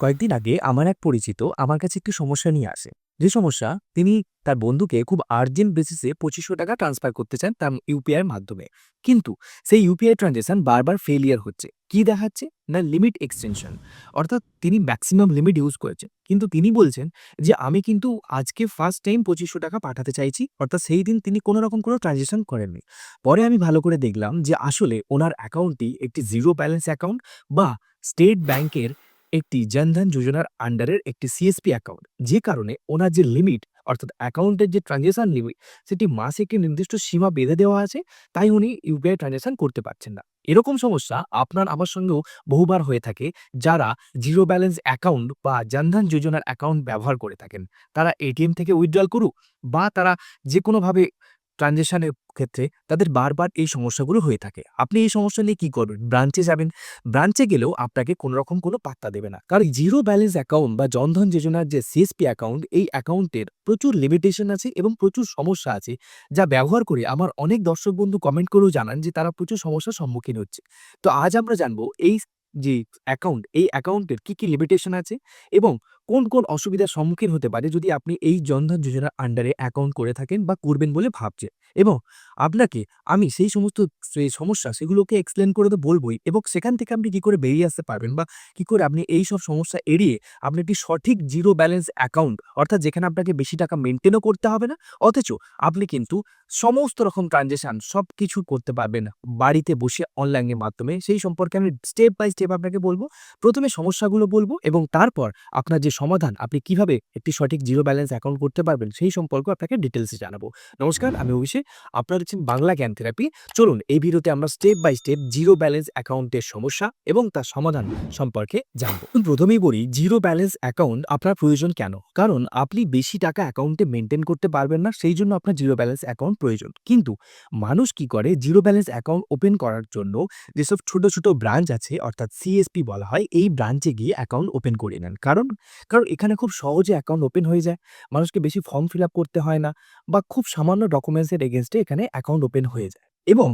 কয়েকদিন আগে আমার এক পরিচিত আমার কাছে একটি সমস্যা নিয়ে আসে। যে সমস্যা, তিনি তার বন্ধুকে খুব আর্জেন্ট বেসিসে পঁচিশশো টাকা ট্রান্সফার করতে চান তার ইউপিআইয়ের মাধ্যমে। কিন্তু সেই ইউপিআই ট্রানজেকশন বারবার ফেলিয়ার হচ্ছে। কি দেখাচ্ছে? না লিমিট এক্সটেনশন অর্থাৎ তিনি ম্যাক্সিমাম লিমিট ইউজ করেছেন। কিন্তু তিনি বলছেন যে, আমি কিন্তু আজকে ফার্স্ট টাইম পঁচিশশো টাকা পাঠাতে চাইছি। অর্থাৎ সেই দিন তিনি কোনো রকম কোনো ট্রানজেকশন করেননি। পরে আমি ভালো করে দেখলাম যে, আসলে ওনার অ্যাকাউন্টটি একটি জিরো ব্যালেন্স অ্যাকাউন্ট বা স্টেট ব্যাংকের একটি জনধন যোজনার আন্ডারের একটি সিএসপি অ্যাকাউন্ট যে কারণে ওনার যে লিমিট অর্থাৎ অ্যাকাউন্টের যে ট্রানজেকশন লিমিট সেটি মাসে একটি নির্দিষ্ট সীমা বেঁধে দেওয়া আছে, তাই উনি ইউপিআই ট্রানজেকশন করতে পারছেন না। এরকম সমস্যা আপনার আমার সঙ্গেও বহুবার হয়ে থাকে, যারা জিরো ব্যালেন্স অ্যাকাউন্ট বা জনধন যোজনার অ্যাকাউন্ট ব্যবহার করে থাকেন। তারা এটিএম থেকে উইথড্রল করুক বা তারা যে কোনোভাবে ট্রানজেকশনের ক্ষেত্রে তাদের বারবার এই সমস্যাগুলো হয়ে থাকে। আপনি এই সমস্যা নিয়ে কী করবেন? ব্রাঞ্চে যাবেন ব্রাঞ্চে গেলেও আপনাকে কোনো রকম কোনো পাত্তা দেবে না। কারণ জিরো ব্যালেন্স অ্যাকাউন্ট বা জনধন যোজনার যে সিএসপি অ্যাকাউন্ট এই অ্যাকাউন্টের প্রচুর লিমিটেশন আছে এবং প্রচুর সমস্যা আছে। যা ব্যবহার করে আমার অনেক দর্শক বন্ধু কমেন্ট করেও জানান যে তারা প্রচুর সমস্যার সম্মুখীন হচ্ছে। তো আজ আমরা জানব এই যে অ্যাকাউন্ট এই অ্যাকাউন্টের কি কি লিমিটেশন আছে এবং কোন কোন অসুবিধার সম্মুখীন হতে পারে যদি আপনি এই জনধন যোজনার আন্ডারে অ্যাকাউন্ট করে থাকেন বা করবেন বলে ভাবছেন? এবং আপনাকে আমি সেই সমস্ত সমস্যা সেগুলোকে এক্সপ্লেন করে তো বলবোই এবং সেখান থেকে আপনি কী করে বেরিয়ে আসতে পারবেন বা কী করে আপনি এই সব সমস্যা এড়িয়ে আপনি একটি সঠিক জিরো ব্যালেন্স অ্যাকাউন্ট অর্থাৎ যেখানে আপনাকে বেশি টাকা মেনটেনও করতে হবে না, অথচ আপনি কিন্তু সমস্ত রকম ট্রানজেকশন সব কিছু করতে পারবেন বাড়িতে বসে অনলাইনের মাধ্যমে। সেই সম্পর্কে আমি স্টেপ বাই স্টেপ আপনাকে বলব। প্রথমে সমস্যাগুলো বলব এবং তারপর আপনার যে সমাধান, আপনি কীভাবে একটি সঠিক জিরো ব্যালেন্স অ্যাকাউন্ট করতে পারবেন সেই সম্পর্কে আপনাকে ডিটেলসে জানাব। নমস্কার, আমি অভিষেক। আপনারা হচ্ছেন বাংলা জ্ঞান থেরাপি। চলুন এই ভিডিওতে আমরা step by step zero balance অ্যাকাউন্টের সমস্যা এবং তার সমাধান সম্পর্কে জানব। প্রথমেই বলি জিরো ব্যালেন্স অ্যাকাউন্ট আপনার প্রয়োজন কেন? কারণ আপনি বেশি টাকা অ্যাকাউন্টে মেনটেন করতে পারবেন না, সেই জন্য আপনার জিরো ব্যালেন্স অ্যাকাউন্ট প্রয়োজন। কিন্তু মানুষ কি করে? জিরো ব্যালেন্স অ্যাকাউন্ট ওপেন করার জন্য যেসব ছোট ছোট ব্রাঞ্চ আছে, অর্থাৎ সিএসপি বলা হয়, এই ব্রাঞ্চে গিয়ে অ্যাকাউন্ট ওপেন করে নেন। কারণ কারণ এখানে খুব সহজে অ্যাকাউন্ট ওপেন হয়ে যায়। মানুষকে বেশি ফর্ম ফিল করতে হয় না বা খুব সামান্য ডকুমেন্টসের এগেনস্টে এখানে অ্যাকাউন্ট ওপেন হয়ে যায়। এবং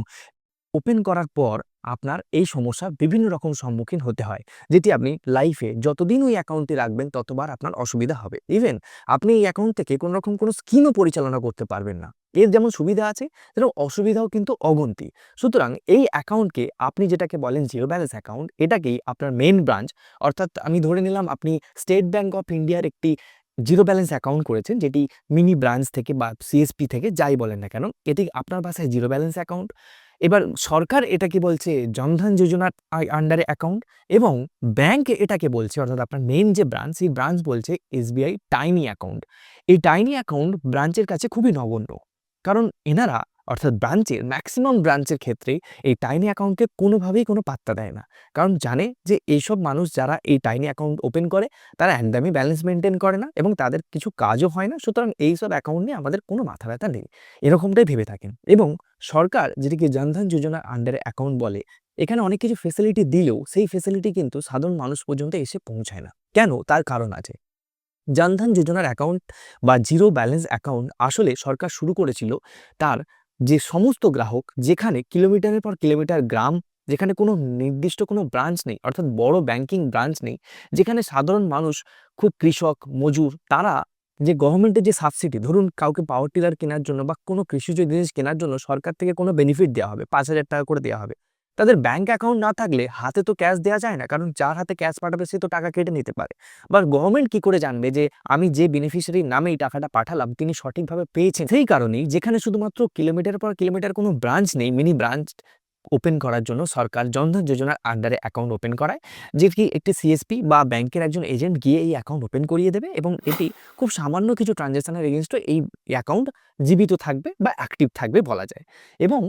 ওপেন করার পর আপনার এই সমস্যা বিভিন্ন রকম সম্মুখীন হতে হয়, যেটি আপনি লাইফে যতদিন ওই অ্যাকাউন্টে রাখবেন ততবার আপনার অসুবিধা হবে। ইভেন আপনি এই অ্যাকাউন্ট থেকে কোনো রকম কোনো স্কিমও পরিচালনা করতে পারবেন না। এর যেমন সুবিধা আছে তেমন অসুবিধাও কিন্তু অগন্তি। সুতরাং এই অ্যাকাউন্টকে আপনি যেটাকে বলেন জিরো ব্যালেন্স অ্যাকাউন্ট এটাকেই আপনার মেন ব্রাঞ্চ অর্থাৎ আমি ধরে নিলাম আপনি স্টেট ব্যাঙ্ক অফ ইন্ডিয়ার একটি জিরো ব্যালেন্স অ্যাকাউন্ট করেছেন, যেটি মিনি ব্রাঞ্চ থেকে বা সিএসপি থেকে যাই বলেন না কেন, এটি আপনার বাসায় জিরো ব্যালেন্স অ্যাকাউন্ট। এবার সরকার এটাকে বলছে জনধন যোজনার আন্ডারে অ্যাকাউন্ট এবং ব্যাংক এটাকে বলছে, অর্থাৎ আপনার মেন যে ব্রাঞ্চ, সেই ব্রাঞ্চ বলছে এসবিআই টাইনি অ্যাকাউন্ট। এই টাইনি অ্যাকাউন্ট ব্রাঞ্চের কাছে খুবই নগণ্য। কারণ এনারা অর্থাৎ ব্রাঞ্চের ম্যাক্সিমাম ব্রাঞ্চের ক্ষেত্রে এই টাইনি অ্যাকাউন্টকে কোনোভাবেই কোনো পাত্তা দেয় না। কারণ জানে যে এইসব মানুষ যারা এই টাইনি অ্যাকাউন্ট ওপেন করে, তারা একদমই ব্যালেন্স মেনটেন করে না এবং তাদের কিছু কাজও হয় না। সুতরাং এইসব অ্যাকাউন্ট নিয়ে আমাদের কোনো মাথা ব্যথা নেই। এরকমটাই ভেবে থাকেন। এবং সরকার, যেটিকে জনধন যোজনার আন্ডারে অ্যাকাউন্ট বলে, এখানে অনেক কিছু ফেসিলিটি দিলেও সেই ফেসিলিটি কিন্তু সাধারণ মানুষ পর্যন্ত এসে পৌঁছায় না। কেন? তার কারণ আছে। জনধন যোজনার অ্যাকাউন্ট বা জিরো ব্যালেন্স অ্যাকাউন্ট আসলে সরকার শুরু করেছিল তার যে সমস্ত গ্রাহক যেখানে কিলোমিটারের পর কিলোমিটার গ্রাম, যেখানে কোনো নির্দিষ্ট কোনো ব্রাঞ্চ নেই, অর্থাৎ বড় ব্যাংকিং ব্রাঞ্চ নেই, যেখানে সাধারণ মানুষ খুব কৃষক, মজুর, তারা যে গভর্নমেন্টের যে সাবসিডি ধরুন কাউকে পাওয়ার টিলার কেনার জন্য বা কোনো কৃষিজ জিনিস কেনার জন্য সরকার থেকে কোনো বেনিফিট দেওয়া হবে, পাঁচ হাজার টাকা করে দেওয়া হবে। তাদের ব্যাংক অ্যাকাউন্ট না থাকলে হাতে তো ক্যাশ দেওয়া যায় না, কারণ যার হাতে ক্যাশ পাঠাবে সে তো টাকা কেটে নিতে পারে। বা গভর্নমেন্ট কি করে জানবে যে আমি যে বেনিফিশিয়ারির নামে এই টাকাটা পাঠালাম, তিনি সঠিকভাবে পেয়েছেন? সেই কারণেই যেখানে শুধুমাত্র কিলোমিটার পর কিলোমিটার কোনো ব্রাঞ্চ নেই মিনি ব্রাঞ্চ ওপেন করার জন্য সরকার জনধন যোজনার আন্ডারে অ্যাকাউন্ট ওপেন করায় যেটি একটি সিএসপি বা ব্যাংকের একজন এজেন্ট গিয়ে এই অ্যাকাউন্ট ওপেন করিয়ে দেবে এবং এটি খুব সামান্য কিছু ট্রানজ্যাকশনের এগেনস্টে এই অ্যাকাউন্ট জীবিত থাকবে বা অ্যাক্টিভ থাকবে বলা যায়। এবং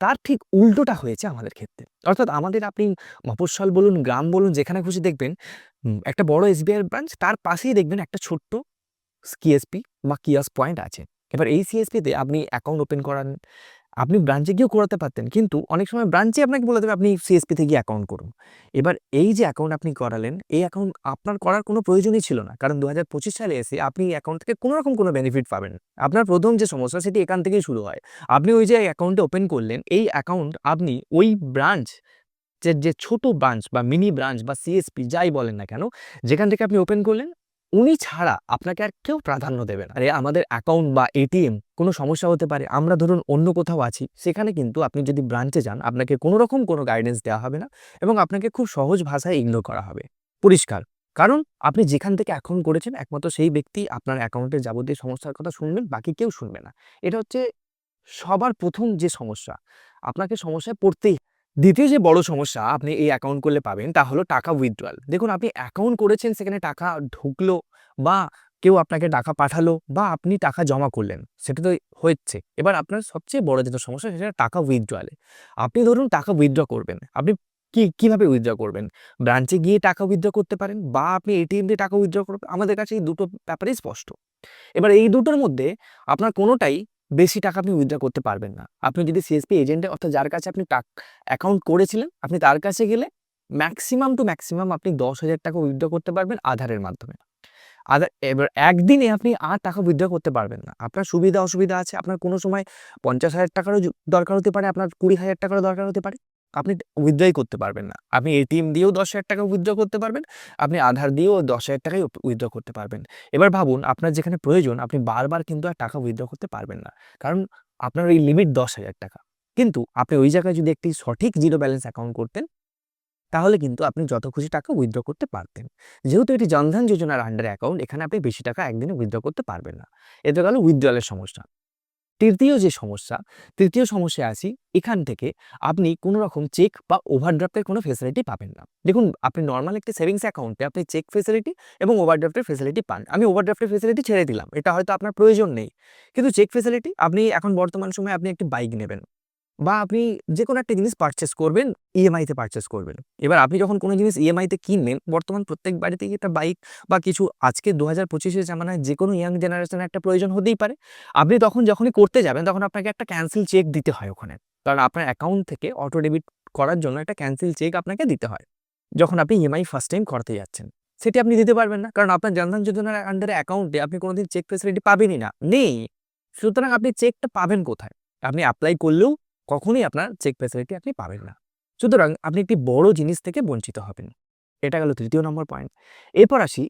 তার ঠিক উল্টোটা হয়েছে আমাদের ক্ষেত্রে। অর্থাৎ আমাদের আপনি মফস্বল বলুন, গ্রাম বলুন, যেখানে খুশি দেখবেন একটা বড় এসবিআই ব্রাঞ্চ তার পাশেই দেখবেন একটা ছোট্ট কিএসপি বা কিয়াস পয়েন্ট আছে। এবার এই সিএসপিতে আপনি অ্যাকাউন্ট ওপেন করান আপনি ব্রাঞ্চে গিয়েও করাতে পারতেন। কিন্তু অনেক সময় ব্রাঞ্চে আপনাকে বলে দেবে, আপনি সিএসপি থেকে গিয়ে অ্যাকাউন্ট করুন। এবার এই যে অ্যাকাউন্ট আপনি করালেন, এই অ্যাকাউন্ট আপনার করার কোনো প্রয়োজনই ছিল না। কারণ দু হাজার পঁচিশ সালে এসে আপনি অ্যাকাউন্ট থেকে কোনো রকম কোনো বেনিফিট পাবেন আপনার প্রথম যে সমস্যা, সেটি এখান থেকেই শুরু হয়। আপনি ওই যে অ্যাকাউন্টে ওপেন করলেন, এই অ্যাকাউন্ট আপনি ওই ব্রাঞ্চ যে যে ছোট ব্রাঞ্চ বা মিনি ব্রাঞ্চ বা সিএসপি যাই বলেন না কেন, যেখান থেকে আপনি ওপেন করলেন উনি ছাড়া আপনাকে আর কেউ প্রাধান্য দেবে না। আরে, আমাদের অ্যাকাউন্ট বা এটিএম কোনো সমস্যা হতে পারে। আমরা ধরুন অন্য কোথাও আছি, সেখানে কিন্তু আপনি যদি ব্রাঞ্চে যান, আপনাকে কোনো রকম কোনো গাইডেন্স দেওয়া হবে না এবং আপনাকে খুব সহজ ভাষায় ইগনোর করা হবে। পরিষ্কার। কারণ আপনি যেখান থেকে অ্যাকাউন্ট করেছেন, একমাত্র সেই ব্যক্তি আপনার অ্যাকাউন্টের যাবতীয় সমস্যার কথা শুনবেন, বাকি কেউ শুনবে না। এটা হচ্ছে সবার প্রথম যে সমস্যা, আপনাকে সমস্যায় পড়তেই দ্বিতীয় যে বড় সমস্যা আপনি এই অ্যাকাউন্ট করলে পাবেন তা হলো টাকা উইথড্রয়াল দেখুন, আপনি অ্যাকাউন্ট করেছেন, সেখানে টাকা ঢুকলো বা কেউ আপনাকে টাকা পাঠালো বা আপনি টাকা জমা করলেন, সেটা তো হচ্ছে। এবার আপনার সবচেয়ে বড় যেটা সমস্যা, সেটা টাকা উইথড্রয়ালে আপনি ধরুন টাকা উইথড্র করবেন, আপনি কি, কীভাবে উইথড্র করবেন? ব্রাঞ্চে গিয়ে টাকা উইথড্র করতে পারেন বা আপনি এটিএম দিয়ে টাকা উইথড্র করবেন, আমাদের কাছে এই দুটো ব্যাপারেই স্পষ্ট। এবার এই দুটোর মধ্যে আপনার কোনোটাই বেশি টাকা আপনি উইথড্র করতে পারবেন না। আপনি যদি সিএসপি এজেন্টে অর্থাৎ যার কাছে আপনি টাকা অ্যাকাউন্ট করেছিলেন, আপনি তার কাছে গেলে ম্যাক্সিমাম টু ম্যাক্সিমাম আপনি দশ হাজার টাকা উইথড্র করতে পারবেন আধারের মাধ্যমে। আধার, এবার একদিনে আপনি আর টাকা উইথড্র করতে পারবেন না। আপনার সুবিধা, অসুবিধা আছে? আপনার কোনো সময় পঞ্চাশ হাজার টাকারও দরকার হতে পারে, আপনার কুড়ি হাজার টাকারও দরকার হতে পারে। আপনি উইথড্রই করতে পারবেন না। আপনি এটিএম দিয়েও দশ হাজার টাকা উইথড্র করতে পারবেন, আপনি আধার দিয়েও দশ হাজার টাকাই উইথড্র করতে পারবেন। এবার ভাবুন, আপনার যেখানে প্রয়োজন, আপনি বারবার কিন্তু আর টাকা উইথড্র করতে পারবেন না। কারণ আপনার এই লিমিট দশ হাজার টাকা। কিন্তু আপনি ওই জায়গায় যদি একটি সঠিক জিরো ব্যালেন্স অ্যাকাউন্ট করতেন, তাহলে কিন্তু আপনি যত খুশি টাকা উইথড্র করতে পারতেন। যেহেতু এটি জনধন যোজনার আন্ডারে অ্যাকাউন্ট এখানে আপনি বেশি টাকা একদিনে উইথড্র করতে পারবেন না। এতে গেল উইথড্রয়ালের সমস্যা। তৃতীয় যে সমস্যা, তৃতীয় সমস্যা আছি, এখান থেকে আপনি কোনো রকম চেক বা ওভারড্রাফ্টের কোনো ফেসিলিটি পাবেন না। দেখুন, আপনি নর্মাল একটি সেভিংস অ্যাকাউন্টে আপনি চেক ফেসিলিটি এবং ওভারড্রাফ্টের ফেসিলিটি পান। আমি ওভারড্রাফ্টের ফেসিলিটি ছেড়ে দিলাম, এটা হয়তো আপনার প্রয়োজন নেই। কিন্তু চেক ফেসিলিটি আপনি এখন বর্তমান সময়ে আপনি একটি বাইক নেবেন। বা আপনি যে কোনো একটা জিনিস পারচেস করবেন ইএমআইতে পারচেস করবেন। এবার আপনি যখন কোনো জিনিস ইএমআইতে কিনবেন বর্তমান প্রত্যেক বাড়িতেই একটা বাইক বা কিছু আজকে দু হাজার পঁচিশের জামানায় যে কোনো ইয়াং জেনারেশনের একটা প্রয়োজন হতেই পারে। আপনি তখন যখনই করতে যাবেন, তখন আপনাকে একটা ক্যান্সেল চেক দিতে হয় ওখানে। কারণ আপনার অ্যাকাউন্ট থেকে অটো ডেবিট করার জন্য একটা ক্যান্সেল চেক আপনাকে দিতে হয়, যখন আপনি ইএমআই ফার্স্ট টাইম করতে যাচ্ছেন। সেটি আপনি দিতে পারবেন না, কারণ আপনার জনধন যোজনার আন্ডারে অ্যাকাউন্টে আপনি কোনোদিন চেক ফেসিলিটি পাবেনই না। নেই। সুতরাং আপনি চেকটা পাবেন কোথায়? আপনি অ্যাপ্লাই করলেও কখনোই আপনার চেক ফেসিলিটি আপনি পাবেন না। সুতরাং আপনি একটি বড় জিনিস থেকে বঞ্চিত হবেন। এটা গেল তৃতীয় নম্বর পয়েন্ট। এরপর আসি,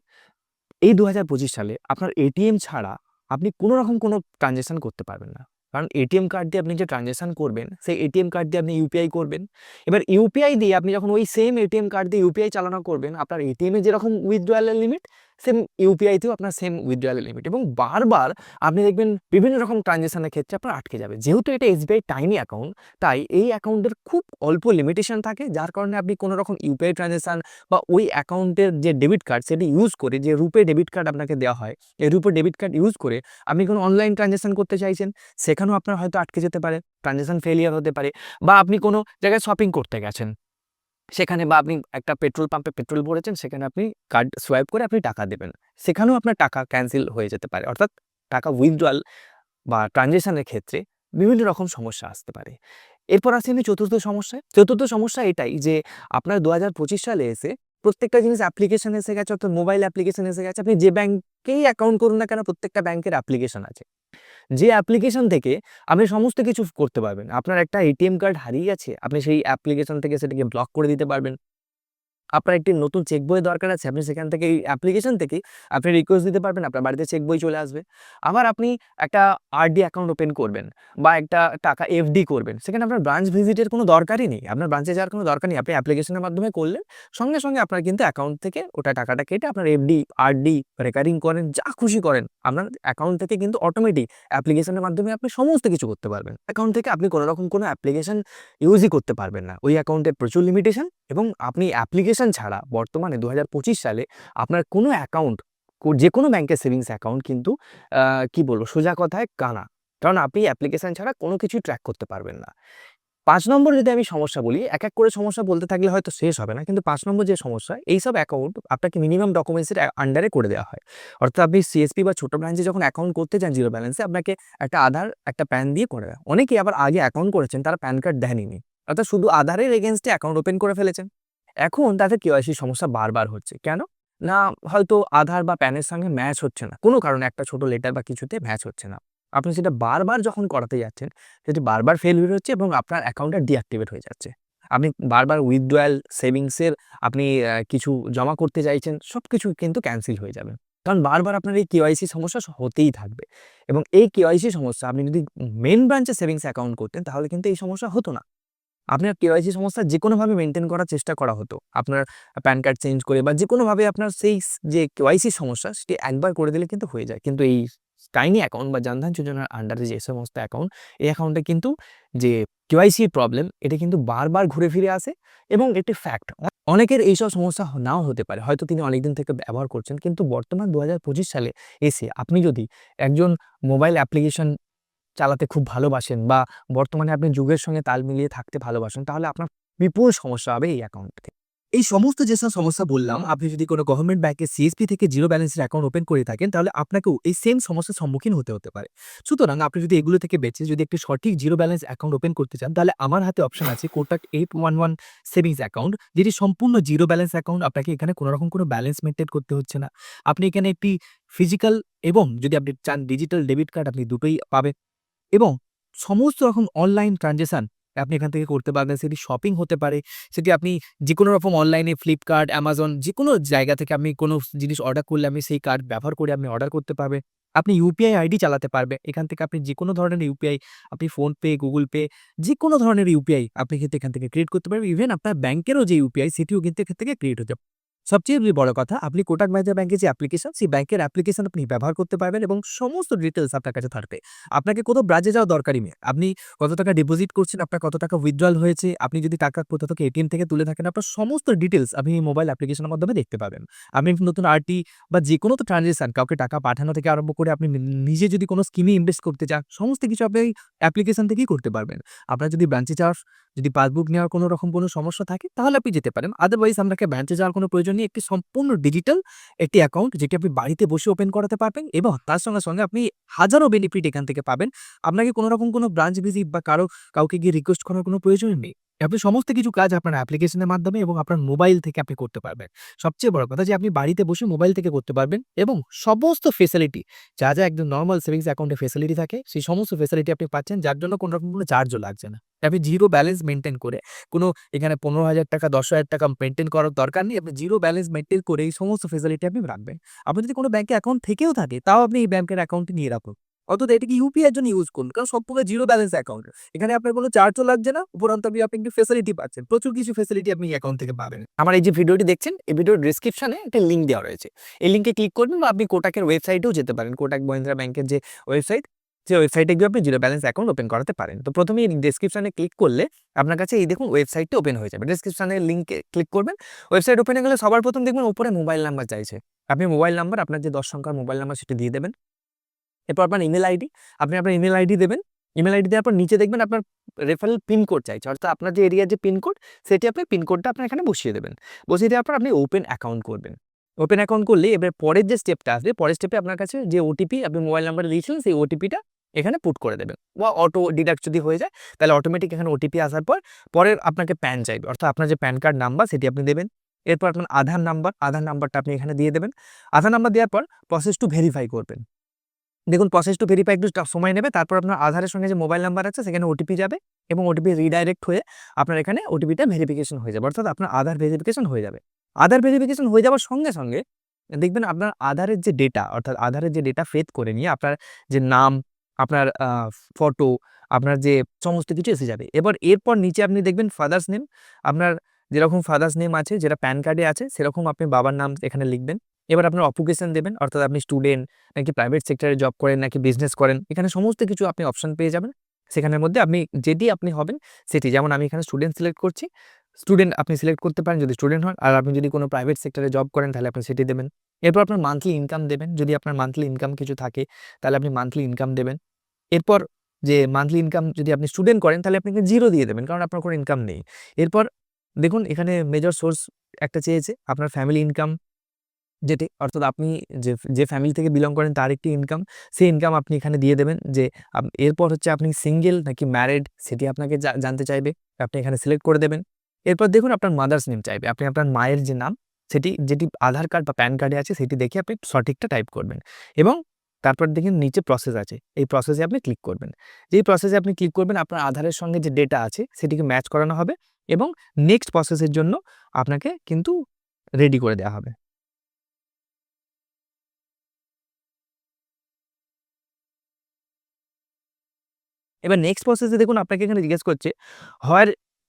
এই দু হাজার পঁচিশ সালে আপনার এটিএম ছাড়া আপনি কোনো রকম কোনো ট্রানজেকশন করতে পারবেন না। কারণ এটিএম কার্ড দিয়ে আপনি যে ট্রানজেকশন করবেন, সেই এটিএম কার্ড দিয়ে আপনি ইউপিআই করবেন। এবার ইউপিআই দিয়ে আপনি যখন ওই সেম এটিএম কার্ড দিয়ে ইউপিআই চালানো করবেন, আপনার এটিএমে যেরকম উইথড্রয়ালের লিমিট সেম ইউপিআইতেও আপনার সেম উইথড্রয়ালের লিমিট এবং বারবার আপনি দেখবেন বিভিন্ন রকম ট্রানজেকশনের ক্ষেত্রে আপনার আটকে যাবে। যেহেতু এটা এসবিআই টাইনি অ্যাকাউন্ট তাই এই অ্যাকাউন্টের খুব অল্প লিমিটেশন থাকে, যার কারণে আপনি কোনো রকম ইউপিআই ট্রানজেকশন বা ওই অ্যাকাউন্টের যে ডেবিট কার্ড সেটি ইউজ করে যে রুপে ডেবিট কার্ড আপনাকে দেওয়া হয়, এই রুপে ডেবিট কার্ড ইউজ করে আপনি কোনো অনলাইন ট্রানজেকশন করতে চাইছেন, সেখানেও আপনার হয়তো আটকে যেতে পারে ট্রানজেকশন ফেলিয়ার হতে পারে বা আপনি কোনো জায়গায় শপিং করতে গেছেন। সেখানে বা আপনি একটা পেট্রোল পাম্পে পেট্রোল ভরেছেন, সেখানে আপনি কার্ড সোয়াইপ করে আপনি টাকা দেবেন। সেখানেও আপনার টাকা ক্যান্সেল হয়ে যেতে পারে। অর্থাৎ টাকা উইথড্রয়াল বা ট্রানজেকশনের ক্ষেত্রে বিভিন্ন রকম সমস্যা আসতে পারে। এরপর আসি আমি চতুর্থ সমস্যা চতুর্থ সমস্যা এটাই যে, আপনার দু হাজার পঁচিশ সালে এসে প্রত্যেকটা জিনিস অ্যাপ্লিকেশন এসে গেছে, অর্থাৎ মোবাইল অ্যাপ্লিকেশন এসে গেছে। আপনি যে ব্যাংকেই অ্যাকাউন্ট করুন না কেন, প্রত্যেকটা ব্যাংকের অ্যাপ্লিকেশন আছে। যে অ্যাপ্লিকেশন থেকে আপনি সমস্ত কিছু করতে পারবেন। আপনার একটা এটিএম কার্ড হারিয়ে গেছে, আপনি সেই অ্যাপ্লিকেশন থেকে সেটাকে ব্লক করে দিতে পারবেন। আপনার একটি নতুন চেক বইয়ের দরকার আছে, আপনি সেখান থেকে এই অ্যাপ্লিকেশন থেকেই আপনি রিকোয়েস্ট দিতে পারবেন, আপনার বাড়িতে চেক বই চলে আসবে। আবার আপনি একটা আরডি অ্যাকাউন্ট ওপেন করবেন বা একটা টাকা এফডি করবেন, সেখানে আপনার ব্রাঞ্চ ভিজিটের কোনো দরকারই নেই, আপনার ব্রাঞ্চে যাওয়ার কোনো দরকার নেই, আপনি অ্যাপ্লিকেশনের মাধ্যমে করলেন, সঙ্গে সঙ্গে আপনার কিন্তু অ্যাকাউন্ট থেকে ওটা টাকাটা কেটে আপনার এফডি আরডি রেকারিং করেন, যা খুশি করেন, আপনার অ্যাকাউন্ট থেকে কিন্তু অটোমেটিক অ্যাপ্লিকেশনের মাধ্যমে আপনি সমস্ত কিছু করতে পারবেন। অ্যাকাউন্ট থেকে আপনি কোনো রকম কোনো অ্যাপ্লিকেশন ইউজই করতে পারবেন না। ওই অ্যাকাউন্টে প্রচুর লিমিটেশন এবং আপনি অ্যাপ্লিকেশন ছাড়া বর্তমানে দু হাজার পঁচিশ সালে আপনার কোনো অ্যাকাউন্ট যে কোনো ব্যাংকের সেভিংস অ্যাকাউন্ট কিন্তু কি বলব, সোজা কথায় কানা। কারণ আপনি অ্যাপ্লিকেশন ছাড়া কোনো কিছুই ট্র্যাক করতে পারবেন না। পাঁচ নম্বর যদি আমি সমস্যা বলি, এক এক করে সমস্যা বলতে থাকলে হয়তো শেষ হবে না, কিন্তু পাঁচ নম্বর যে সমস্যা, এইসব অ্যাকাউন্ট আপনাকে মিনিমাম ডকুমেন্টসের আন্ডারে করে দেওয়া হয়। অর্থাৎ আপনি সিএসপি বা ছোটো ব্রাঞ্চে যখন অ্যাকাউন্ট করতে চান জিরো ব্যালেন্সে আপনাকে একটা আধার একটা প্যান দিয়ে করে দেয় অনেকেই আবার আগে অ্যাকাউন্ট করেছেন, তারা প্যান কার্ড দেয়নি। অর্থাৎ শুধু আধারের এগেনস্টে অ্যাকাউন্ট ওপেন করে ফেলেছেন। এখন তাদের কেওয়াইসি সমস্যা বারবার হচ্ছে। কেন? না হয়তো আধার বা প্যানের সঙ্গে ম্যাচ হচ্ছে না। কোনো কারণে একটা ছোট লেটার বা কিছুতে ম্যাচ হচ্ছে না। আপনি সেটা বারবার যখন করাতে যাচ্ছেন সেটি বারবার ফেল হচ্ছে এবং আপনার অ্যাকাউন্টটা ডিঅ্যাক্টিভেট হয়ে যাচ্ছে। আপনি বারবার উইথড্রয়াল সেভিংসের আপনি কিছু জমা করতে চাইছেন, সব কিছু কিন্তু ক্যানসেল হয়ে যাবে। কারণ বারবার আপনার এই কেওয়াইসি সমস্যা হতেই থাকবে। এবং এই কেওয়াইসি সমস্যা আপনি যদি মেন ব্রাঞ্চে সেভিংস অ্যাকাউন্ট করতেন তাহলে কিন্তু এই সমস্যা হতো না। আপনার কেওয়াইসি সমস্যা যে কোনোভাবে মেনটেন করার চেষ্টা করা হতো। আপনার প্যান কার্ড চেঞ্জ করে বা যে কোনোভাবে আপনার সেই যে কেওয়াইসি সমস্যা সেটি একবার করে দিলে কিন্তু হয়ে যায়। কিন্তু এই টাইনি অ্যাকাউন্ট বা জনধন যোজনার আন্ডারে যে সমস্ত অ্যাকাউন্ট, এই অ্যাকাউন্টে কিন্তু যে কেওয়াইসির প্রবলেম এটা কিন্তু বারবার ঘুরে ফিরে আসে এবং এটি ফ্যাক্ট। অনেকের এইসব সমস্যা নাও হতে পারে। হয়তো তিনি অনেকদিন থেকে ব্যবহার করছেন। কিন্তু বর্তমান ২০২৫ সালে এসে আপনি যদি একজন মোবাইল অ্যাপ্লিকেশন চালাতে খুব ভালোবাসেন বা বর্তমানে আপনি যুগের সঙ্গে তাল মিলিয়ে থাকতে ভালোবাসেন, তাহলে আপনার বিপুল সমস্যা হবে এই অ্যাকাউন্ট থেকে। এই সমস্ত যেসব সমস্যা বললাম, আপনি যদি কোনো গভর্নমেন্ট ব্যাংকের সিএসপি থেকে জিরো ব্যালেন্সের অ্যাকাউন্ট ওপেন করে থাকেন, তাহলে আপনাকেও এই সেম সমস্যার সম্মুখীন হতে হতে পারে। সুতরাং আপনি যদি এগুলো থেকে বেঁচে যদি একটি সঠিক জিরো ব্যালেন্স অ্যাকাউন্ট ওপেন করতে চান, তাহলে আমার হাতে অপশন আছে কোটাক 811 সেভিংস অ্যাকাউন্ট, যেটি সম্পূর্ণ জিরো ব্যালেন্স অ্যাকাউন্ট। আপনাকে এখানে কোনো রকম কোনো ব্যালেন্স মেইনটেইন করতে হচ্ছে না। আপনি এখানে একটি ফিজিক্যাল এবং যদি আপনি চান ডিজিটাল ডেবিট কার্ড আপনি দুটোই পাবেন এবং সমস্ত রকম অনলাইন ট্রান্সেকশন আপনি এখান থেকে করতে পারবেন। সেটি শপিং হতে পারে, সেটি আপনি যেকোনো রকম অনলাইনে ফ্লিপকার্ট, অ্যামাজন যেকোনো জায়গা থেকে আপনি কোনো জিনিস অর্ডার করলে আপনি সেই কার্ড ব্যবহার করে আপনি অর্ডার করতে পারবেন। আপনি ইউপিআই আইডি চালাতে পারবেন। এখান থেকে আপনি যেকোনো ধরনের ইউপিআই আপনি ফোনপে, গুগল পে যেকোনো ধরনের ইউপিআই আপনি কিন্তু এখান থেকে ক্রিয়েট করতে পারবেন। ইভেন আপনার ব্যাংকেরও যে ইউপিআই সেটিও কিন্তু এখান থেকে ক্রিয়েট যাবে। সবচেয়ে বড় কথা আপনি কোটাক মাহিন্দ্রা ব্যাংকের যে অ্যাপ্লিকেশন, সেই ব্যাংকের অ্যাপ্লিকেশন আপনি ব্যবহার করতে পারবেন এবং সমস্ত ডিটেলস আপনার কাছে থাকবে। আপনাকে কোথাও ব্রাঞ্চে যাওয়ার দরকারই নেই। আপনি কত টাকা ডিপোজিট করছেন, আপনার কত টাকা উইথড্রল হয়েছে, আপনি যদি টাকা কোথা থেকে এটিএম থেকে তুলে থাকেন, আপনার সমস্ত ডিটেলস আপনি এই মোবাইল অ্যাপ্লিকেশনের মাধ্যমে দেখতে পাবেন। আপনি নতুন আরটি বা যে কোনো তো ট্রান্সেকশন কাউকে টাকা পাঠানো থেকে আরম্ভ করে আপনি নিজে যদি কোনো স্কিমে ইনভেস্ট করতে চান, সমস্ত কিছু আপনি এই অ্যাপ্লিকেশন থেকেই করতে পারবেন। আপনার যদি ব্রাঞ্চে যাওয়ার যদি পাসবুক নেওয়ার কোনো রকম কোনো সমস্যা থাকে, তাহলে আপনি যেতে পারেন। আদারওয়াইজ আপনাকে ব্রাঞ্চে যাওয়ার কোনো প্রয়োজন নেই। একটি সম্পূর্ণ ডিজিটাল একটি অ্যাকাউন্ট যেটি আপনি বাড়িতে বসে ওপেন করাতে পারবেন এবং তার সঙ্গে, সঙ্গে আপনি হাজারো বেনিফিট এখান থেকে পাবেন। আপনাকে কোনো রকম কোনো ব্রাঞ্চ ভিজিট বা কারও কাউকে গিয়ে রিকোয়েস্ট করার কোনো প্রয়োজনই নেই। আপনি সমস্ত কিছু কাজ আপনার অ্যাপ্লিকেশনের মাধ্যমে এবং আপনার মোবাইল থেকে আপনি করতে পারবেন। সবচেয়ে বড় কথা যে আপনি বাড়িতে বসে মোবাইল থেকে করতে পারবেন এবং সমস্ত ফেসিলিটি যা, যা একদম নর্মাল সেভিংস অ্যাকাউন্টে ফেসিলিটি থাকে, সেই সমস্ত ফেসিলিটি আপনি পাচ্ছেন যার জন্য কোনো রকম কোনো চার্জও লাগছে না। আপনি জিরো ব্যালেন্স মেনটেন করে কোনো এখানে পনেরো হাজার টাকা দশ হাজার টাকা মেনটেন করার দরকার নেই। আপনি জিরো ব্যালেন্স মেনটেন করে এই সমস্ত ফেসিলিটি আপনি রাখবেন। আপনি যদি কোনো ব্যাংকে অ্যাকাউন্ট থেকেও থাকে, তাও আপনি এই ব্যাংকের অ্যাকাউন্টে নিয়ে রাখুন। অন্তত এটাকে ইউপিআই জন্য ইউজ করুন। কারণ সম্পূর্ণ জিরো ব্যালেন্স অ্যাকাউন্ট। এখানে আপনার কোনো চার্জও লাগছে না। উপরন্ত আপনি আপনি একটু ফেসিলিটি পাচ্ছেন। প্রচুর কিছু ফেসিলিটি আপনি অ্যাকাউন্ট থেকে পাবেন। আমার এই যে ভিডিওটি দেখছেন, এই ভিডিওর ডেসক্রিপশনে একটা লিঙ্ক দেওয়া রয়েছে। এই লিঙ্কে ক্লিক করবেন বা আপনি কোটাকের ওয়েবসাইটেও যেতে পারেন। কোটাক মহিন্দ্রা ব্যাংকের যে ওয়েবসাইট, যে ওয়েবসাইটে গিয়ে আপনি জিরো ব্যালেন্স অ্যাকাউন্ট ওপেন করাতে পারেন। তো প্রথমেই ডেসক্রিপশনে ক্লিক করলে আপনার কাছে এই দেখুন ওয়েবসাইটটি ওপেন হয়ে যাবে। ডেসক্রিপশনের লিঙ্কে ক্লিক করবেন। ওয়েবসাইট ওপেন গেলে সবার প্রথম দেখবেন ওপরে মোবাইল নাম্বার চাইছে। আপনি মোবাইল নাম্বার আপনার যে ১০ সংখ্যার মোবাইল নাম্বার সেটি দিয়ে দেবেন। এরপর আপনার ইমেল আইডি, আপনি আপনার ইমেল আইডি দেবেন। ইমেল আইডি দেওয়ার পর নিচে দেখবেন আপনার রেফারেল পিন কোড চাইছে। অর্থাৎ আপনার যে এরিয়ার যে পিন কোড, সেটি আপনি পিন কোডটা আপনার এখানে বসিয়ে দেবেন। বসিয়ে দেওয়ার পর আপনি ওপেন অ্যাকাউন্ট করবেন। ওপেন অ্যাকাউন্ট করলে এবার পরের যে স্টেপটা আসবে, পরের স্টেপে আপনার কাছে যে ওটিপি আপনি মোবাইল নাম্বারে দিয়েছিলেন, সেই ওটিপিটা এখানে পুট করে দেবেন। বা অটো ডিডাক্ট যদি হয়ে যায়, তাহলে অটোমেটিক এখানে ওটিপি আসার পর, পরে আপনাকে প্যান চাইবে। অর্থাৎ আপনার যে প্যান কার্ড নাম্বার সেটি আপনি দেবেন। এরপর আপনার আধার নাম্বার, আধার নাম্বারটা আপনি এখানে দিয়ে দেবেন। আধার নাম্বার দেওয়ার পর প্রসেস টু ভেরিফাই করবেন। দেখুন প্রসেস টু ভেরিফাই একটু সময় নেবে। তারপর আপনার আধারের সঙ্গে যে মোবাইল নাম্বার আছে সেখানে ওটিপি যাবে এবং ওটিপি রিডাইরেক্ট হয়ে আপনার এখানে ওটিপিটা ভেরিফিকেশন হয়ে যাবে। অর্থাৎ আপনার আধার ভেরিফিকেশন হয়ে যাবে। আধার ভেরিফিকেশন হয়ে যাওয়ার সঙ্গে, সঙ্গে দেখবেন আপনার আধারের যে ডেটা, অর্থাৎ আধারের যে ডেটা ফেদ করে নিয়ে আপনার যে নাম, আপনার ফটো, আপনার যে সমস্ত কিছু এসে যাবে। এবার এরপর নিচে আপনি দেখবেন ফাদার্স নেম, আপনার যেরকম ফাদার্স নেম আছে, যেটা প্যান কার্ডে আছে, সেরকম আপনি বাবার নাম এখানে লিখবেন। এবার আপনার অকুপেশন দেবেন। অর্থাৎ আপনি স্টুডেন্ট, নাকি প্রাইভেট সেক্টরে জব করেন, নাকি বিজনেস করেন। এখানে সমস্ত কিছু আপনি অপশান পেয়ে যাবেন। সেখানের মধ্যে আপনি যেটি আপনি হবেন সেটি। যেমন আমি এখানে স্টুডেন্ট সিলেক্ট করছি। স্টুডেন্ট আপনি সিলেক্ট করতে পারেন যদি স্টুডেন্ট হন। আর আপনি যদি কোনো প্রাইভেট সেক্টরে জব করেন তাহলে আপনি সেটি দেবেন। এরপর আপনার মান্থলি ইনকাম দেবেন। যদি আপনার মান্থলি ইনকাম কিছু থাকে, তাহলে আপনি মান্থলি ইনকাম দেবেন। এরপর যে মান্থলি ইনকাম যদি আপনি স্টুডেন্ট করেন তাহলে আপনি জিরো দিয়ে দেবেন। কারণ আপনার কোনো ইনকাম নেই। এরপর দেখুন এখানে মেজর সোর্স একটা চেয়েছে। আপনার ফ্যামিলি ইনকাম যেটি অর্থাৎ আপনি যে যে ফ্যামিলি থেকে বিলং করেন তার একটি ইনকাম, সেই ইনকাম আপনি এখানে দিয়ে দেবেন যে এরপর হচ্ছে আপনি সিঙ্গেল নাকি ম্যারিড সেটি আপনাকে জানতে চাইবে। আপনি এখানে সিলেক্ট করে দেবেন। এরপর দেখুন আপনার মাদার্স নেম চাইবে। আপনি আপনার মায়ের যে নাম সেটি যেটি আধার কার্ড বা প্যান কার্ডে আছে সেটি দেখে আপনি সঠিকটা টাইপ করবেন এবং তারপর দেখেন নিচে প্রসেস আছে। এই প্রসেসে আপনি ক্লিক করবেন। যেই প্রসেসে আপনি ক্লিক করবেন, আপনার আধারের সঙ্গে যে ডেটা আছে, সেটিকে ম্যাচ করানো হবে এবং নেক্সট প্রসেসের জন্য আপনাকে কিন্তু রেডি করে দেওয়া হবে এবার নেক্সট প্রসেসে দেখুন, আপনাকে এখানে জিজ্ঞেস করছে হোয়ার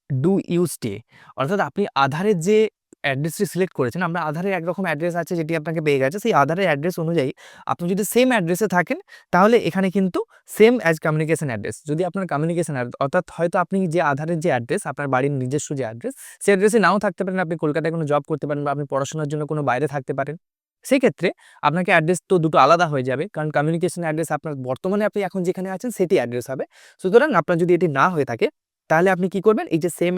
ডু ইউ স্টে অর্থাৎ আপনি আধারের যে অ্যাড্রেসটি সিলেক্ট করেছেন, আমরা আধারের একরকম অ্যাড্রেস আছে যেটি আপনাকে পেয়ে গেছে, সেই আধারের অ্যাড্রেস অনুযায়ী আপনি যদি সেম অ্যাড্রেসে থাকেন, তাহলে এখানে কিন্তু সেম অ্যাজ কমিউনিকেশন অ্যাড্রেস যদি আপনার কমিউনিকেশন অর্থাৎ হয়তো আপনি যে আধারের যে অ্যাড্রেস আপনার বাড়ির নিজস্ব যে অ্যাড্রেস সেই অ্যাড্রেসে নাও থাকতে পারেন, আপনি কলকাতায় কোনো জব করতে পারেন বা আপনি পড়াশোনার জন্য কোনো বাইরে থাকতে পারেন। সেক্ষেত্রে আপনাকে অ্যাড্রেস তো দুটো আলাদা হয়ে যাবে, কারণ কমিউনিকেশন অ্যাড্রেস আপনার বর্তমানে আপনি এখন যেখানে আছেন, সেটি অ্যাড্রেস হবে। সুতরাং আপনার যদি এটি না হয়ে থাকে, তাহলে আপনি কি করবেন, এই যে সেম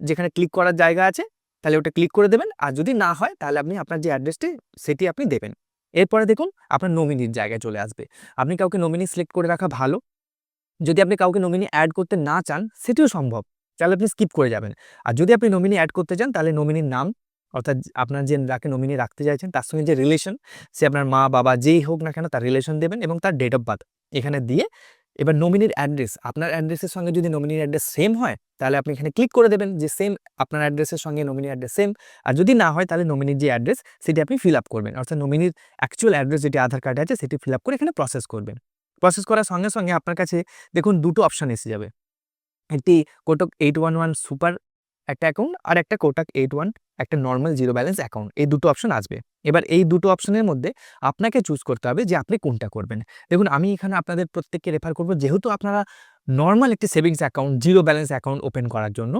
যেখানে ক্লিক করার জায়গা আছে তাহলে ওটা ক্লিক করে দেবেন। আর যদি না হয়, তাহলে আপনি আপনার যে অ্যাড্রেসটি সেটি আপনি দেবেন। এরপরে দেখুন, আপনার নমিনির জায়গায় চলে আসবে। আপনি কাউকে নমিনি সিলেক্ট করে রাখা ভালো। যদি আপনি কাউকে নমিনি অ্যাড করতে না চান, সেটিও সম্ভব। তাহলে আপনি স্কিপ করে যাবেন। আর যদি আপনি নমিনি অ্যাড করতে চান, তাহলে নমিনির নাম, অর্থাৎ আপনার যে যাকে নমিনি রাখতে চাইছেন, তার সঙ্গে যে রিলেশন সে আপনার মা, বাবা যেই হোক না কেন, তার রিলেশন দেবেন এবং তার ডেট অফ বার্থ এখানে দিয়ে এবার নমিনির অ্যাড্রেস আপনার অ্যাড্রেসের সঙ্গে যদি নমিনির অ্যাড্রেস সেম হয়, তাহলে আপনি এখানে ক্লিক করে দেবেন যে সেম আপনার অ্যাড্রেসের সঙ্গে নমিনির অ্যাড্রেস সেম আর যদি না হয়, তাহলে নমিনির যে অ্যাড্রেস সেটি আপনি ফিল আপ করবেন। অর্থাৎ নমিনির অ্যাকচুয়াল অ্যাড্রেস যেটি আধার কার্ডে আছে, সেটি ফিল আপ করে এখানে প্রসেস করবেন। প্রসেস করার সঙ্গে সঙ্গে আপনার কাছে দেখুন দুটো অপশান এসে যাবে। একটি Kotak eight one one super একটা অ্যাকাউন্ট আর একটা কোটাক এইট ওয়ান একটা নর্মাল জিরো ব্যালেন্স অ্যাকাউন্ট এই দুটো অপশন আসবে। এবার এই দুটো অপশনের মধ্যে আপনাকে চুজ করতে হবে যে আপনি কোনটা করবেন। দেখুন, আমি এখানে আপনাদের প্রত্যেককে রেফার করব, যেহেতু আপনারা নর্মাল একটি savings account zero balance account open করার জন্য,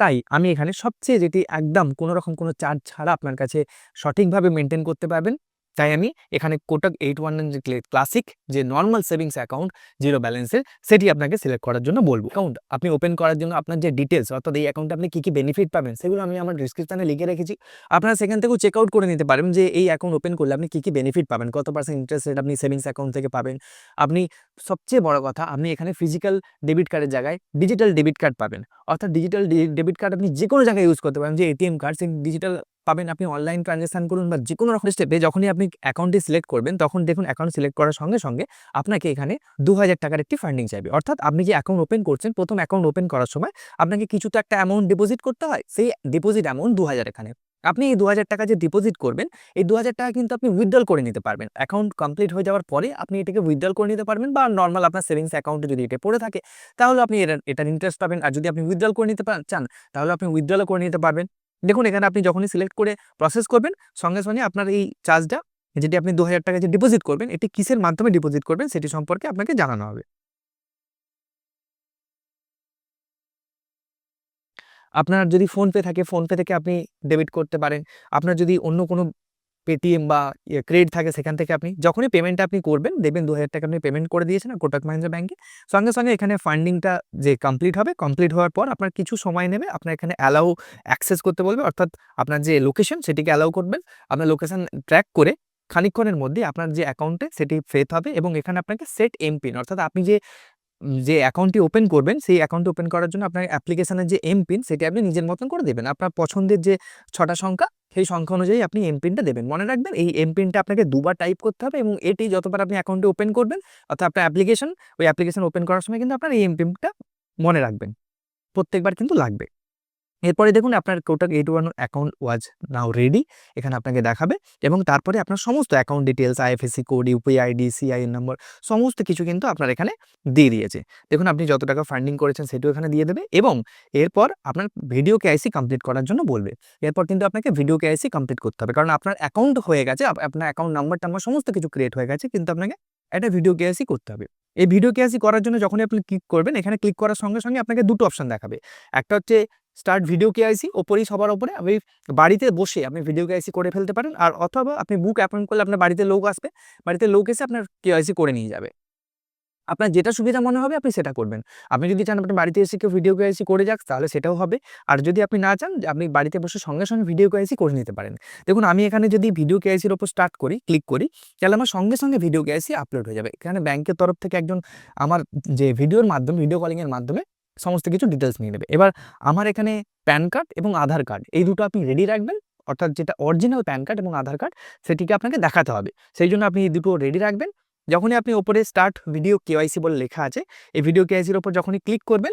তাই আমি এখানে সবচেয়ে যেটি একদম কোনো রকম কোনো চার্জ ছাড়া আপনার কাছে সঠিকভাবে মেনটেন করতে পারবেন। তাই আমি এখানে কোটাক এইট ওয়ান যে ক্লাসিক যে নর্মাল সেভিংস অ্যাকাউন্ট জিরো ব্যালেন্সের সেটি আপনাকে সিলেক্ট করার জন্য বলব। অ্যাকাউন্ট আপনি ওপেন করার জন্য আপনার যে ডিটেলস অর্থাৎ এই অ্যাকাউন্টে আপনি কী কী বেনিফিট পাবেন, সেগুলো আমি আমার ডিসক্রিপশানে লিখে রেখেছি। আপনারা সেখান থেকেও চেক আউট করে নিতে পারেন যে এই অ্যাকাউন্ট ওপেন করলে আপনি কী কী বেনিফিট পাবেন, কত পার্সেন্ট ইন্টারেস্ট রেট আপনি সেভিংস অ্যাকাউন্ট থেকে পাবেন। আপনি সবচেয়ে বড় কথা, আপনি এখানে ফিজিক্যাল ডেবিট কার্ডের জায়গায় ডিজিটাল ডেবিট কার্ড পাবেন। অর্থাৎ ডিজিটাল ডেবিট কার্ড আপনি যে কোনো জায়গায় ইউজ করতে পারেন, যে এটিএম কার্ড সেই ডিজিটাল পাবেন আপনি অনলাইন ট্রানজ্যাকশান করুন বা যে কোনো রকম স্টেপে যখনই আপনি অ্যাকাউন্টটি সিলেক্ট করবেন, তখন দেখুন অ্যাকাউন্ট সিলেক্ট করার সঙ্গে সঙ্গে আপনাকে এখানে দু হাজার টাকার একটি ফান্ডিং চাইবে। অর্থাৎ আপনি যে অ্যাকাউন্ট ওপেন করছেন, প্রথম অ্যাকাউন্ট ওপেন করার সময় আপনাকে কিছু তো একটা অ্যামাউন্ট ডিপোজিট করতে হয়, সেই ডিপোজিট অ্যামাউন্ট দু হাজার এখানে। আপনি এই দু হাজার টাকা যে ডিপোজিট করবেন, এই দু হাজার টাকা কিন্তু আপনি উইথড্রল করে নিতে পারবেন। অ্যাকাউন্ট কমপ্লিট হয়ে যাওয়ার পরে আপনি এটাকে উইথড্রল করে নিতে পারবেন বা নর্মাল আপনার সেভিংস অ্যাকাউন্টে যদি এটা পড়ে থাকে, তাহলে আপনি এটা এটার ইন্টারেস্ট পাবেন। আর যদি আপনি উইথড্রল করে নিতে চান, তাহলে আপনি উইথড্রলও করে নিতে পারবেন। দেখুন, এখানে আপনি যখনই সিলেক্ট করে প্রসেস করবেন, সঙ্গে সঙ্গে আপনার এই চার্জটা যেটি আপনি দু হাজার টাকা যে ডিপোজিট করবেন, এটি কিসের মাধ্যমে ডিপোজিট করবেন সেটি সম্পর্কে আপনাকে জানানো হবে। আপনার যদি ফোনপে থাকে ফোনপে থেকে আপনি ডেবিট করতে পারেন। আপনার যদি অন্য কোনো পেটিএম বা ক্রেডিট থাকে সেখান থেকে আপনি যখনই পেমেন্টটা আপনি করবেন, দেখবেন দু হাজার টাকা আপনি পেমেন্ট করে দিয়েছেন কোটাক মাহিন্দ্রা ব্যাঙ্কে সঙ্গে সঙ্গে এখানে ফান্ডিংটা যে কমপ্লিট হবে কমপ্লিট হওয়ার পর আপনার কিছু সময় নেবে, আপনার এখানে অ্যালাউ অ্যাক্সেস করতে বলবে, অর্থাৎ আপনার যে লোকেশন সেটিকে অ্যালাউ করবেন, আপনার লোকেশন ট্র্যাক করে খানিক্ষণের মধ্যে আপনার যে অ্যাকাউন্টে সেটি ফেথ হবে এবং এখানে আপনাকে সেট এমপিন অর্থাৎ আপনি যে যে অ্যাকাউন্টটি ওপেন করবেন, সেই অ্যাকাউন্ট ওপেন করার জন্য আপনার অ্যাপ্লিকেশনের যে এম পিন সেটি আপনি নিজের মতন করে দেবেন। আপনার পছন্দের যে ছটা সংখ্যা সেই সংখ্যা অনুযায়ী আপনি এমপিনটা দেবেন। মনে রাখবেন এই এমপিনটা আপনাকে দুবার টাইপ করতে হবে এবং এটি যতবার আপনি অ্যাকাউন্টে ওপেন করবেন, অর্থাৎ আপনার অ্যাপ্লিকেশন ওই অ্যাপ্লিকেশন ওপেন করার সময় কিন্তু আপনার এই এমপিনটা মনে রাখবেন। প্রত্যেকবার কিন্তু লাগবে। এরপরে দেখুন আপনার Kotak eight one account was now ready এখানে আপনাকে দেখাবে এবং তারপরে আপনার সমস্ত account details IFSC code UPI ID CIN number সমস্ত কিছু কিন্তু আপনার এখানে দিয়ে দিয়েছে। দেখুন আপনি যত টাকা ফান্ডিং করেছেন সেটিও এখানে দিয়ে দেবে এবং এরপর আপনার ভিডিও কেআইসি কমপ্লিট করার জন্য বলবে। এরপর কিন্তু আপনাকে ভিডিও কেআইসি কমপ্লিট করতে হবে কারণ আপনার অ্যাকাউন্ট হয়ে গেছে আপনার অ্যাকাউন্ট নাম্বার টাম্বার সমস্ত কিছু ক্রিয়েট হয়ে গেছে কিন্তু আপনাকে একটা ভিডিও কেআইসি করতে হবে। এই ভিডিও কেআইসি করার জন্য যখনই আপনি ক্লিক করবেন, এখানে ক্লিক করার সঙ্গে সঙ্গে আপনাকে দুটো অপশন দেখাবে। একটা হচ্ছে স্টার্ট ভিডিও কেআইসি ওপরেই সবার ওপরে। আপনি বাড়িতে বসে আপনি ভিডিও কেআইসি করে ফেলতে পারেন। আর অথবা আপনি বুক অ্যাপয়েন্ট করলে আপনার বাড়িতে লোক আসবে। বাড়িতে লোক এসে আপনার কেআইসি করে নিয়ে যাবে। আপনার যেটা সুবিধা মনে হবে, আপনি সেটা করবেন। আপনি যদি চান আপনার বাড়িতে এসে কেউ ভিডিও কেআইসি করে যাক, তাহলে সেটাও হবে। আর যদি আপনি না চান, আপনি বাড়িতে বসে সঙ্গে সঙ্গে ভিডিও কেআইসি করে নিতে পারেন। দেখুন, আমি এখানে যদি ভিডিও কেআইসির ওপর স্টার্ট করি ক্লিক করি, তাহলে আমার সঙ্গে সঙ্গে ভিডিও কেআইসি আপলোড হয়ে যাবে। এখানে ব্যাংকের তরফ থেকে একজন আমার যে ভিডিওর মাধ্যমে ভিডিও কলিংয়ের মাধ্যমে সমস্ত কিছু ডিটেলস নিয়ে নেবে। এবার আমার এখানে প্যান কার্ড এবং আধার কার্ড এই দুটো আপনি রেডি রাখবেন, অর্থাৎ যেটা অরিজিনাল প্যান কার্ড এবং আধার কার্ড সেটিকে আপনাকে দেখাতে হবে। সেই জন্য আপনি এই দুটো রেডি রাখবেন। যখনই আপনি ওপরে স্টার্ট ভিডিও কেওয়াইসি বলে লেখা আছে, এই ভিডিও কেওয়াইসির ওপর যখনই ক্লিক করবেন,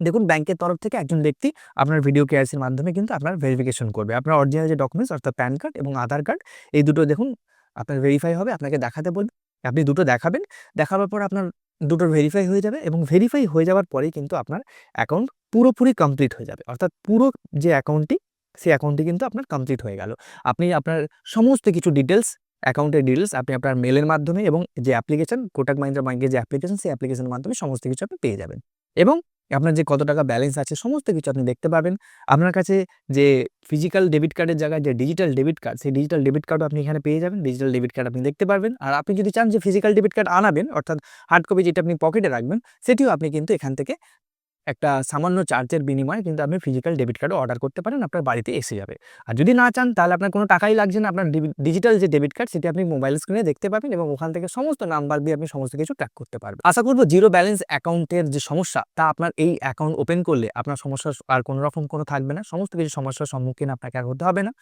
দেখুন ব্যাংকের তরফ থেকে একজন ব্যক্তি আপনার ভিডিও কেআইসির মাধ্যমে কিন্তু আপনার ভেরিফিকেশন করবে। আপনার অরিজিনাল যে ডকুমেন্টস অর্থাৎ প্যান কার্ড এবং আধার কার্ড এই দুটো দেখুন, আপনার ভেরিফাই হবে, আপনাকে দেখাতে বলবে, আপনি দুটো দেখাবেন। দেখাবার পর আপনার দুটো ভেরিফাই হয়ে যাবে এবং ভেরিফাই হয়ে যাওয়ার পরেই কিন্তু আপনার অ্যাকাউন্ট পুরোপুরি কমপ্লিট হয়ে যাবে। অর্থাৎ পুরো যে অ্যাকাউন্টটি সেই অ্যাকাউন্টটি কিন্তু আপনার কমপ্লিট হয়ে গেল। আপনি আপনার সমস্ত কিছু ডিটেলস অ্যাকাউন্টের ডিটেলস আপনি আপনার মেলের মাধ্যমে এবং যে অ্যাপ্লিকেশন কোটাক মাহিন্দ্রা ব্যাঙ্কের যে অ্যাপ্লিকেশন সেই অ্যাপ্লিকেশনের মাধ্যমে সমস্ত কিছু আপনি পেয়ে যাবেন। এবং আপনার যে কত টাকা ব্যালেন্স আছে, সমস্ত কিছু আপনি দেখতে পাবেন। আপনার কাছে যে ফিজিক্যাল ডেবিট কার্ডের জায়গায় যে ডিজিটাল ডেবিট কার্ড সেই ডিজিটাল ডেবিট কার্ডও আপনি এখানে পেয়ে যাবেন। ডিজিটাল ডেবিট কার্ড আপনি দেখতে পারবেন। আর আপনি যদি চান যে ফিজিক্যাল ডেবিট কার্ড আনাবেন, অর্থাৎ হার্ড কপি যেটা আপনি পকেটে রাখবেন, সেটিও আপনি কিন্তু এখান থেকে একটা সামান্য চার্জের বিনিময়ে কিন্তু আপনি ফিজিক্যাল ডেবিট কার্ডও অর্ডার করতে পারেন, আপনার বাড়িতে এসে যাবে। আর যদি না চান, তাহলে আপনার কোনো টাকাই লাগছে না। আপনার ডিজিটাল যে ডেবিট কার্ড সেটি আপনি মোবাইল স্ক্রিনে দেখতে পাবেন এবং ওখান থেকে সমস্ত নাম্বার দিয়ে আপনি সমস্ত কিছু ট্র্যাক করতে পারবেন। আশা করব জিরো ব্যালেন্স অ্যাকাউন্টের যে সমস্যা, তা আপনার এই অ্যাকাউন্ট ওপেন করলে আপনার সমস্যা আর কোনো রকম কোনো থাকবে না। সমস্ত কিছু সমস্যার সম্মুখীন আপনাকে আর হতে হবে না।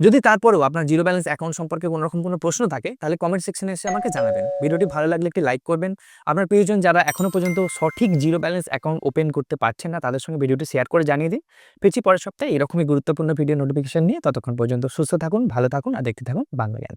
যদি তারপরেও আপনার জিরো ব্যালেন্স অ্যাকাউন্ট সম্পর্কে কোনো রকম কোনো প্রশ্ন থাকে, তাহলে কমেন্ট সেকশনে এসে আমাকে জানাবেন। ভিডিওটি ভালো লাগলে একটি লাইক করবেন। আপনার প্রিয়জন যারা এখনও পর্যন্ত সঠিক জিরো ব্যালেন্স অ্যাকাউন্ট ওপেন করতে পারছেন না, তাদের সঙ্গে ভিডিওটি শেয়ার করে জানিয়ে দিন। ফিরছি পরের সপ্তাহে। এরকমই গুরুত্বপূর্ণ ভিডিও নোটিফিকেশন নিয়ে। ততক্ষণ পর্যন্ত সুস্থ থাকুন, ভালো থাকুন, আর দেখতে থাকুন বাংলা জ্ঞান